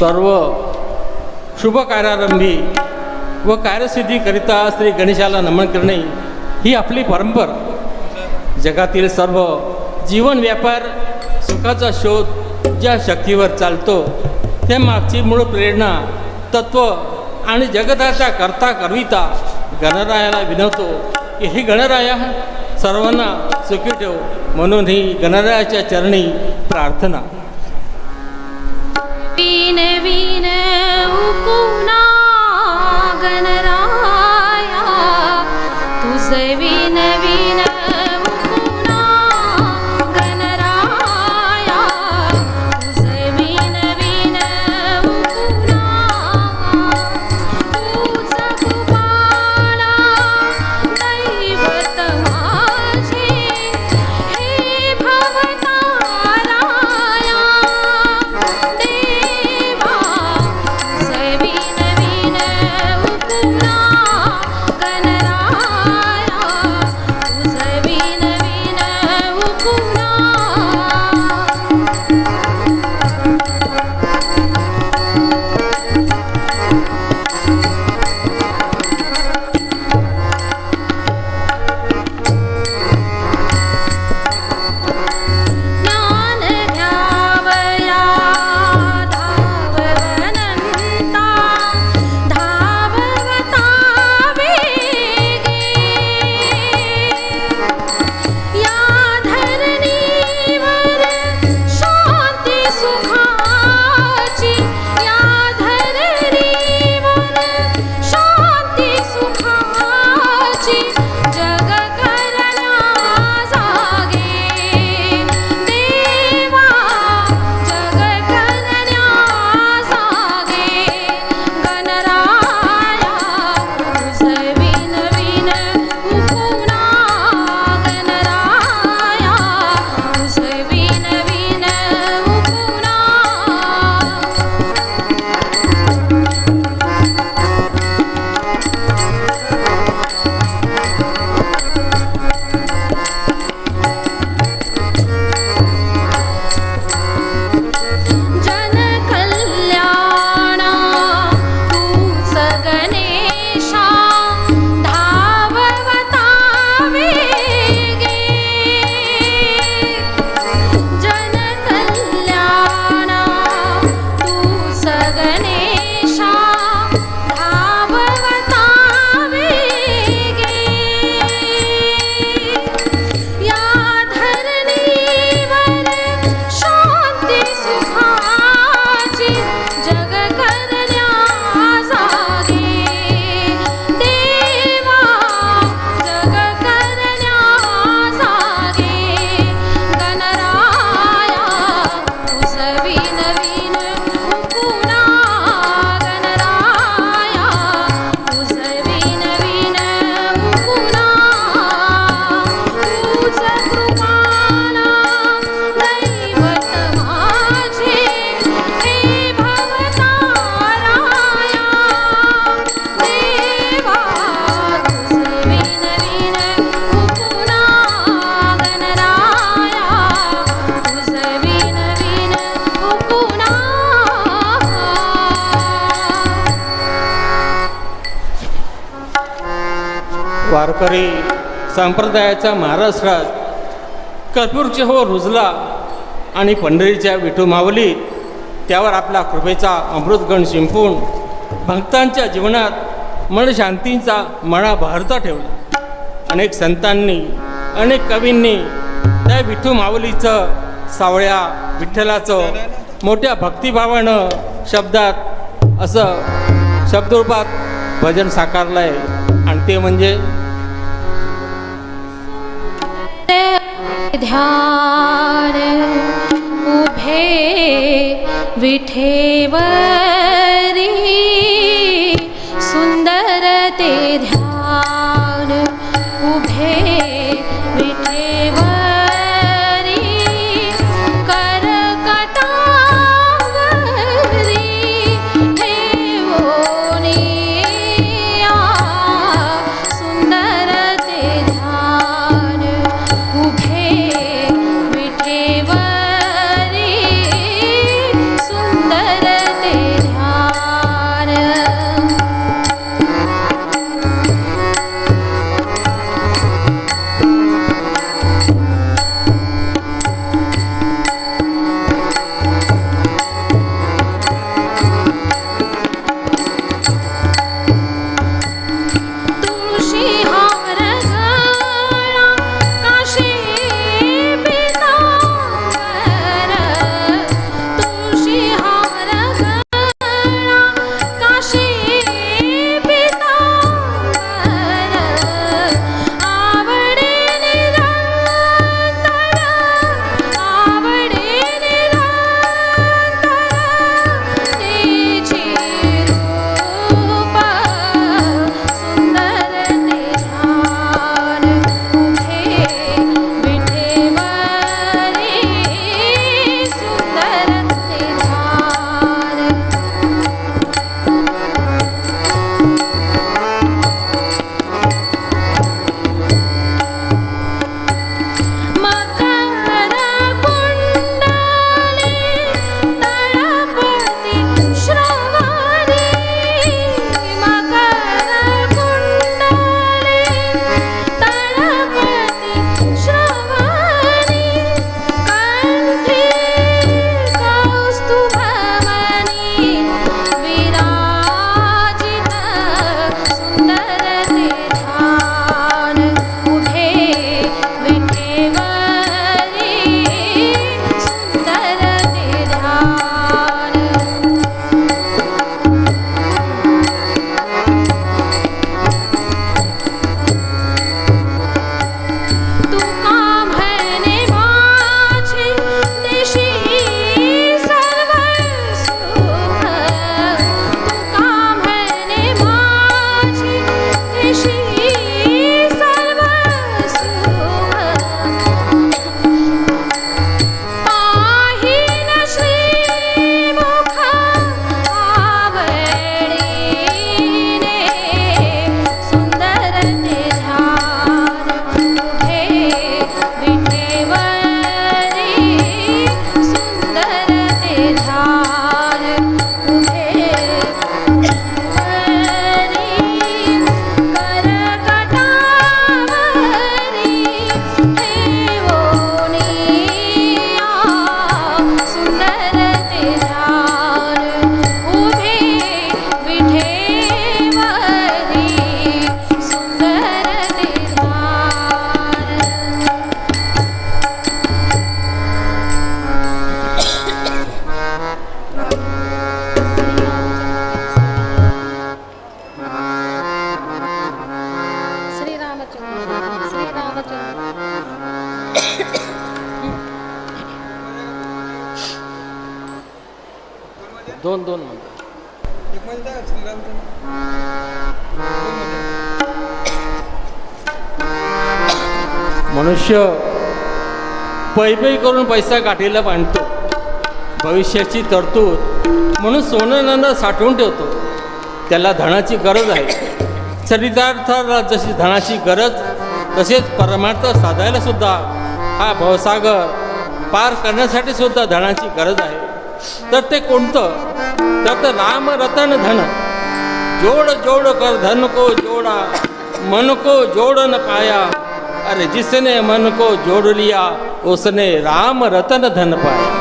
सर्व शुभ कार्यारंभी व कार्यसिद्धीकरिता श्री गणेशाला नमन करणे ही आपली परंपरा. जगातील सर्व जीवन व्यापार सुखाचा शोध ज्या शक्तीवर चालतो त्या मागची मूळ प्रेरणा तत्व आणि जगताचा करता करविता गणरायाला विनवतो की हे गणराया सर्वांना सुखी ठेव म्हणून ही गणरायाच्या चरणी प्रार्थना. we करी. संप्रदायाच्या महाराष्ट्रात कर्पूरचे हो रुजला आणि पंढरीच्या विठू मावली त्यावर आपला कृपेचा अमृतगण शिंपून भक्तांच्या जीवनात मनशांतींचा मळा बहरता ठेवला. अनेक संतांनी अनेक कवींनी त्या विठू माऊलीचं सावळ्या विठ्ठलाचं मोठ्या भक्तिभावानं शब्दात असं शब्दरूपात भजन साकारलं आहे आणि ते म्हणजे ध्यान उभे विठेवरी मनुष्य पै करून पैसा काठीला बांधतो. भविष्याची तरतूद म्हणून सोनं नाणं साठवून ठेवतो. त्याला धनाची गरज आहे. चरितार्थाला जशी धनाची गरज तसेच परमार्थ साधायला सुद्धा हा भवसागर पार करण्यासाठी सुद्धा धनाची गरज आहे. तर ते कोणतं? तर ते राम रतन धन. जोड जोड कर धन को जोडा मन को जोड न पाया. अरे जिसने मन को जोड़ लिया उसने राम रतन धन पाया।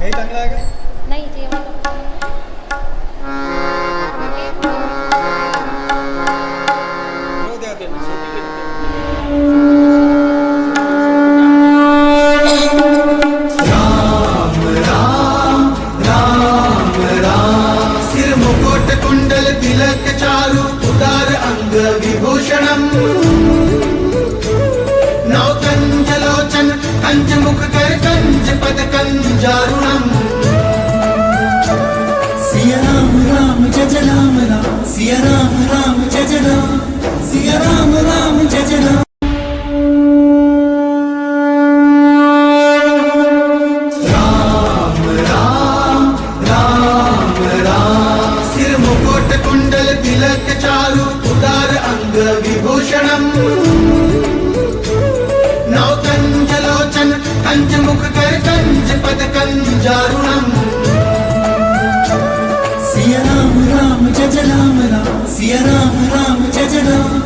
हे चांगलं आहे का? उदारु उदार अंग विभूषणम नौकंज लोचन कंज मुख कर कंज पद कंजारुणम सिया राम राम जय राम राम सिया राम राम जय राम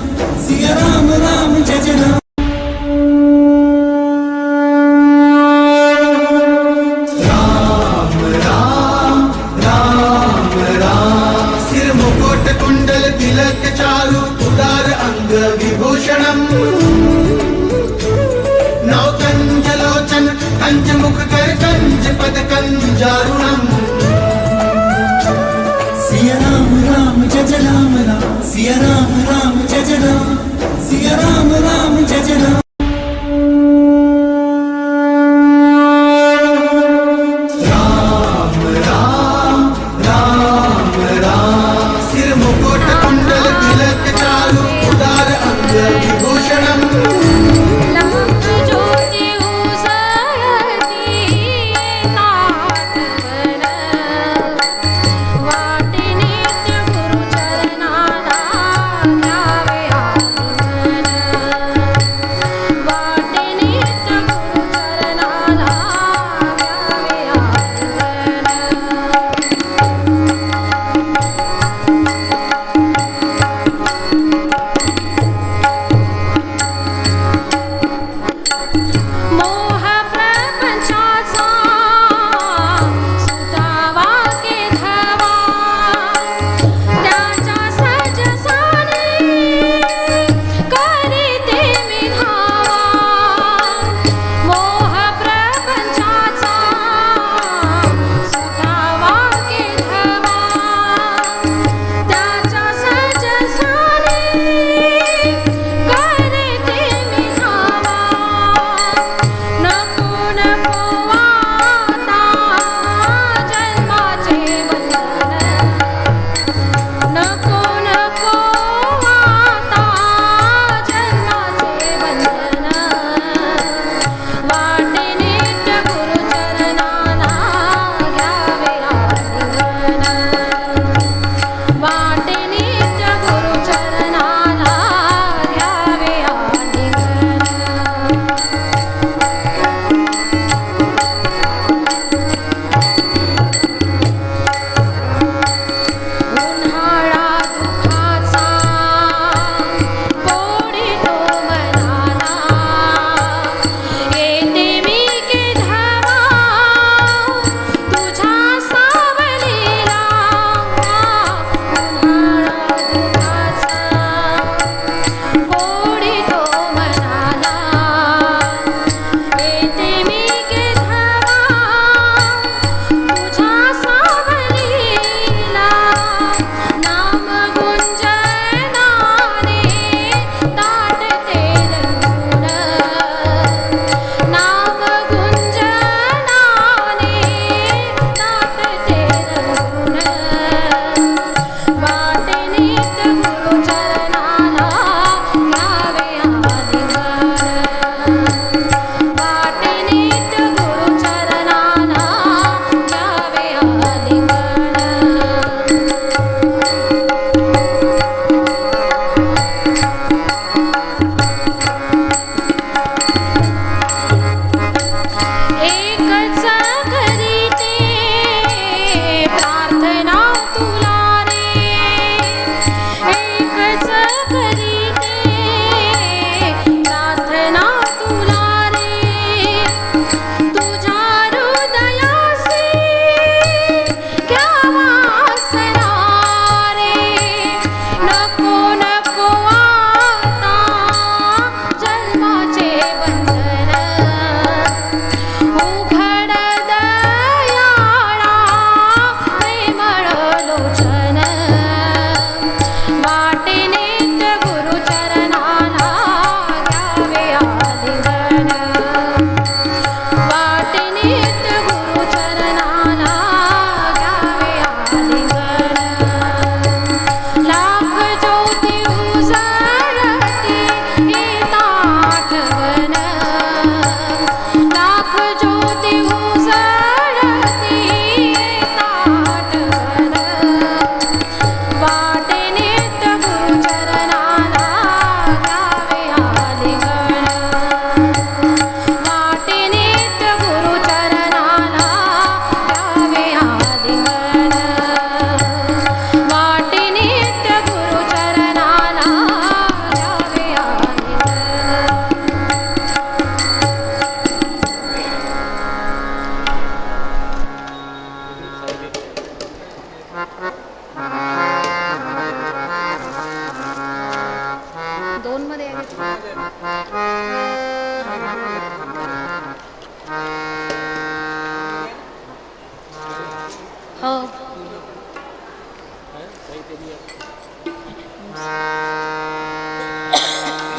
सिया राम राम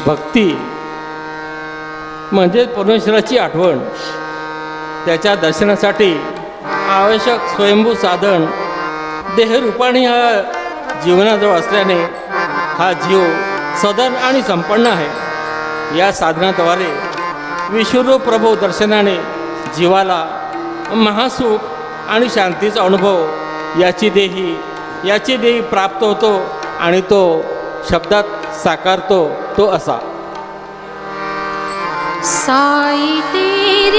भक्ती. म्हणजे परमेश्वराची आठवण. त्याच्या दर्शनासाठी आवश्यक स्वयंभू साधन. देहरूपाणी हा जीवनाजवळ असल्याने हा जीव सदन आणि संपन्न आहे. या साधनाद्वारे विश्वरूप प्रभू दर्शनाने जीवाला महासुख आणि शांतीचा अनुभव याची देही याची देही प्राप्त होतो आणि तो शब्दात साकारतो. तो असा. साई तेरी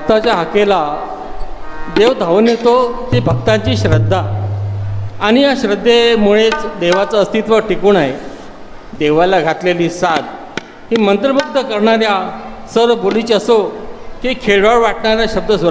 भक्ताच्या हाकेला देव धावून येतो ती भक्तांची श्रद्धा. आणि या श्रद्धेमुळेच देवाचं अस्तित्व टिकून आहे. देवाला घातलेली साथ ही मंत्रमुग्ध करणाऱ्या सर्व बोलीची असो की खेळवाड वाटणाऱ्या शब्द